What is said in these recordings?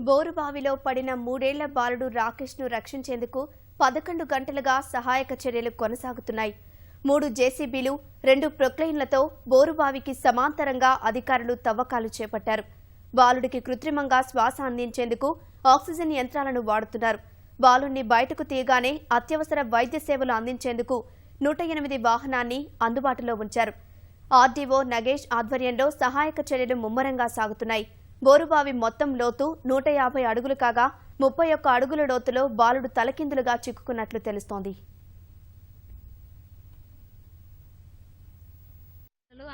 బోరుబావిలో పడిన మూడేళ్ళ బాలుడు రాకేష్ను రక్షించేందుకు పదకొండు గంటలుగా సహాయక చర్యలు కొనసాగుతున్నాయి. మూడు జేసీబీలు రెండు ప్రొక్లైన్లతో బోరుబావికి సమాంతరంగా అధికారులు తవ్వకాలు చేపట్టారు. బాలుడికి కృత్రిమంగా శ్వాస అందించేందుకు ఆక్సిజన్ యంత్రాలను వాడుతున్నారు. బాలుణ్ణి బయటకు తీయగానే అత్యవసర వైద్య సేవలు అందించేందుకు నూట ఎనిమిది వాహనాన్ని అందుబాటులో ఉంచారు. ఆర్డీఓ నగేష్ ఆధ్వర్యంలో సహాయక చర్యలు ముమ్మరంగా సాగుతున్నాయి. బోరుబావి మొత్తం లోతు నూట యాభై అడుగులు కాగా ముప్పై ఒక్క అడుగుల లోతులో బాలుడు తలకిందులుగా చిక్కుకున్నట్లు తెలుస్తోంది.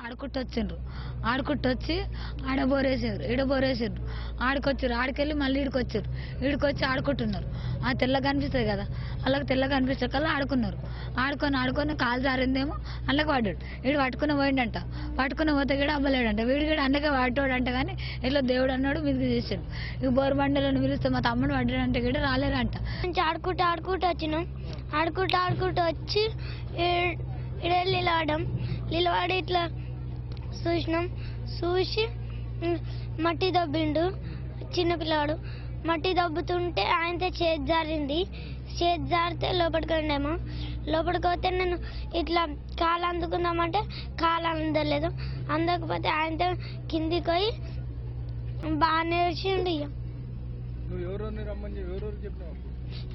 ఆడుకుంటూ వచ్చిండ్రు ఆడుకుంటూ వచ్చి ఆడ బోరేసారు ఈడ బోరేసారు ఆడుకొచ్చారు ఆడికెళ్ళి మళ్ళీ ఈడికి వచ్చారు వచ్చి ఆడుకుంటున్నారు. ఆ తెల్లగా కనిపిస్తుంది కదా వాళ్ళకి తెల్లగా కనిపిస్తే కల్లా ఆడుకున్నారు. ఆడుకొని ఆడుకొని కాలు జారిందేమో అందులోకి పడ్డాడు వీడు పట్టుకుని పోయిండంట. పట్టుకుని పోతే కూడా అవ్వలేడంట. వీడు కూడా అందుకే అంట కానీ ఇట్లా దేవుడు అన్నాడు మీదకి చేసాడు ఇక బోరు బండలను పిలిస్తే మా తమ్ముడు పడ్డాడంటే కూడా రాలేరంట. ఆడుకుంటూ ఆడుకుంటూ వచ్చినాం. ఆడుకుంటూ ఆడుకుంటూ వచ్చి ఇడ నిలవడం నిలబడి ఇట్లా చూసినాం చూసి మట్టి దబ్బిండు చిన్నపిల్లాడు మట్టి దబ్బుతుంటే ఆయనతో చేతి జారింది. చేతి జారితే లోపలికి వెళ్ళాము లోపలికి పోతే నేను ఇట్లా కాలు అందుకుందామంటే కాలు అందలేదు. అందకపోతే ఆయనతో కిందికి పోయి బాగా నేర్చిండు ఇక నువ్వు ఎవరెవరిని రమ్మని చెప్పి ఎవరెవరు చెప్పినావు?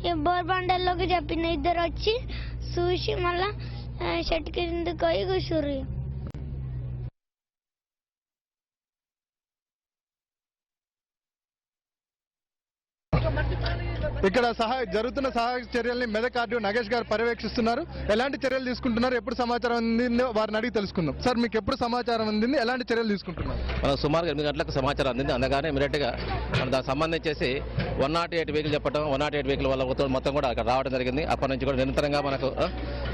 ఈ బోర్బండల్లోకి చెప్పిన ఇద్దరు వచ్చి చూసి మళ్ళా చెట్టు కిందకి పోయి కూర్చుర్రు ఇక్కడ సహాయ జరుగుతున్న సహాయ చర్యల్ని మెదక్ ఆర్డీఓ నగేష్ గారు పర్యవేక్షిస్తున్నారు. ఎలాంటి చర్యలు తీసుకుంటున్నారు? ఎప్పుడు సమాచారం అందిందో వారిని అడిగి తెలుసుకుందాం. సార్ మీకు ఎప్పుడు సమాచారం అందింది? ఎలాంటి చర్యలు తీసుకుంటున్నారు? మనం సుమారు ఎనిమిది గంటలకు సమాచారం అందింది. అందగానే ఇమీడియట్గా మనం దానికి సంబంధించేసి వన్ నాట్ ఎయిట్ వెహికల్ చెప్పడం వన్ నాట్ ఎయిట్ వెహికల్ వల్ల మొత్తం- మొత్తం కూడా అక్కడ రావడం జరిగింది. అప్పటి నుంచి కూడా నిరంతరంగా మనకు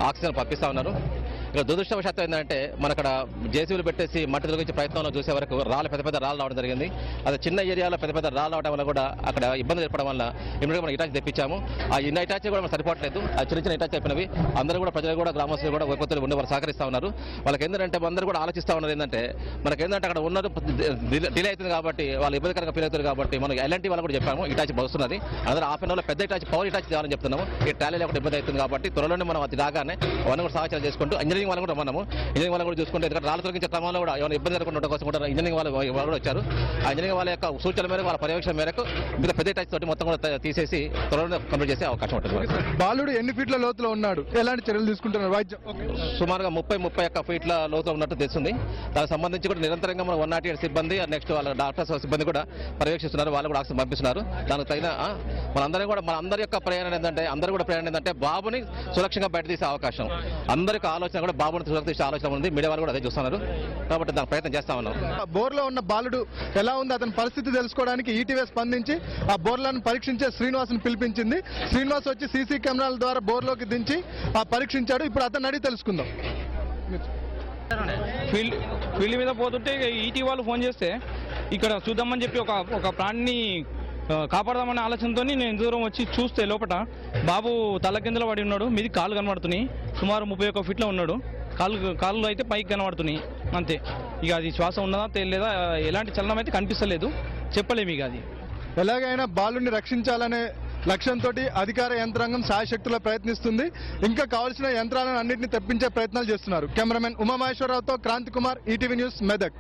ఆక్సిజన్ పంపిస్తా ఉన్నారు. ఇక్కడ దురదృష్టవశాత్తు ఏంటంటే మన అక్కడ జేసీబీలు పెట్టేసి మట్టి తొలగించే ప్రయత్నంలో చూసే వరకు రాళ్ళు పెద్ద పెద్ద రాళ్ళు రావడం జరిగింది. అది చిన్న ఏరియాలో పెద్ద పెద్ద రాళ్ళు రావడం వల్ల కూడా అక్కడ ఇబ్బంది ఏర్పడడం వల్ల ఇమీడియట్గా మనం ఇటాచి తెప్పించాము. ఆ ఇన్న ఇటాచి కూడా మనం సరిపోవట్లేదు. ఆ చిన్న చిన్న ఇటాచి చెప్పినవి అందరూ కూడా ప్రజలు కూడా గ్రామస్తులు కూడా వైపత్తులు ఉండి వాళ్ళు సహకరిస్తా ఉన్నారు. వాళ్ళకి ఏంటంటే అందరూ కూడా ఆలోచిస్తా ఉన్నారు ఏంటంటే మనకి ఏంటంటే అక్కడ ఉన్నది డిలే అవుతుంది కాబట్టి వాళ్ళు ఇబ్బందికరంగా ఫీల్ అవుతారు కాబట్టి మనం ఎలాంటి వాళ్ళు కూడా చెప్పాము. ఇటాచి వస్తున్నది. అందరూ హాఫ్ అన్ అవర్లో పెద్ద ఇటాచి పవర్ ఇటాచి తేవాలని చెప్తున్నాము. ఈ ట్రాలీలో లేకుండా ఇబ్బంది అవుతుంది కాబట్టి త్వరలోనే మనం అది రాగానే వాళ్ళని కూడా సహచారం చేసుకుంటూ ఇంజనీరింగ్ వాళ్ళు కూడా మనము ఇంజనీరింగ్ వాళ్ళు కూడా చూసుకుంటే ఎందుకంటే రాళ్ళు తొలగించే క్రమంలో కూడా ఏమైనా ఇబ్బంది జరగకుండా కోసం కూడా ఇంజనీరింగ్ వాళ్ళు వాళ్ళు కూడా వచ్చారు. ఆ ఇంజనీరింగ్ వాళ్ళ యొక్క సూచనల మేరకు వాళ్ళ పర్యవేక్షణ మేరకు మిగతా పెద్ద ఇటాచి తోటి మొత్తం కూడా తీసేసి త్వరలోనే కంప్లీట్ చేసే అవకాశం ఉంటుంది బాలుడు ఎన్ని ఫీట్ల లోతులో ఉన్నాడు? ఎలాంటి చర్యలు తీసుకుంటున్నారు? వైద్యం. ఓకే. సుమారుగా ముప్పై ముప్పై ఒక్క ఫీట్ల లోతులో ఉన్నట్టు తెలుస్తుంది. దానికి సంబంధించి కూడా నిరంతరంగా మన వన్ నాట్ ఎయిట్ సిబ్బంది నెక్స్ట్ వాళ్ళ డాక్టర్స్ సిబ్బంది కూడా పర్యవేక్షిస్తున్నారు. వాళ్ళు కూడా ఆక్సిజన్ పంపిస్తున్నారు. దానికి తగిన మనందరం కూడా మన అందరి యొక్క ప్రయాణం ఏంటంటే అందరూ కూడా ప్రయాణం ఏంటంటే బాబుని సురక్షంగా బయట తీసే అవకాశం. అందరి యొక్క ఆలోచన కూడా బాబుని సురక్షిత తీసే ఆలోచన ఉంది. మీడియా వాళ్ళు కూడా అదే చూస్తున్నారు. కాబట్టి దానికి ప్రయత్నం చేస్తా ఉన్నాం. బోర్లో ఉన్న బాలుడు ఎలా ఉంది? అతని పరిస్థితి తెలుసుకోవడానికి ఈటీవీ స్పందించి ఆ బోర్లను పరీక్షించే శ్రీనివాస్ని పిలిపించింది. శ్రీనివాస్ వచ్చి సీసీ కెమెరాల ద్వారా బోర్లోకి దించి ఆ పరీక్షించాడు. ఇప్పుడు అతన్ని అడిగి తెలుసుకుందాం. ఫీల్డ్ ఫీల్డ్ మీద పోతుంటే ఈటీ వాళ్ళు ఫోన్ చేస్తే ఇక్కడ చూద్దామని చెప్పి ఒక ఒక ప్రాణిని కాపాడదామనే ఆలోచనతో నేను దూరం వచ్చి చూస్తే లోపల బాబు తల కిందలో పడి ఉన్నాడు మీది కాళ్ళు కనబడుతున్నాయి. సుమారు ముప్పై ఒక్క ఫీట్లో ఉన్నాడు. కాళ్ళు కాళ్ళు అయితే పైకి కనబడుతున్నాయి. అంతే. ఇక అది శ్వాస ఉన్నదా తెలియదా ఎలాంటి చలనం అయితే కనిపిస్తలేదు. చెప్పలేము ఇక అది. ఎలాగైనా బాలుని రక్షించాలనే లక్ష్యంతో అధికార యంత్రాంగం సాయశక్తుల ప్రయత్నిస్తుంది. ఇంకా కావాల్సిన యంత్రాలను అన్నింటినీ తెప్పించే ప్రయత్నాలు చేస్తున్నారు. కెమెరామెన్ ఉమామహేశ్వరరావుతో క్రాంతి కుమార్ ఈటీవీ న్యూస్ మెదక్.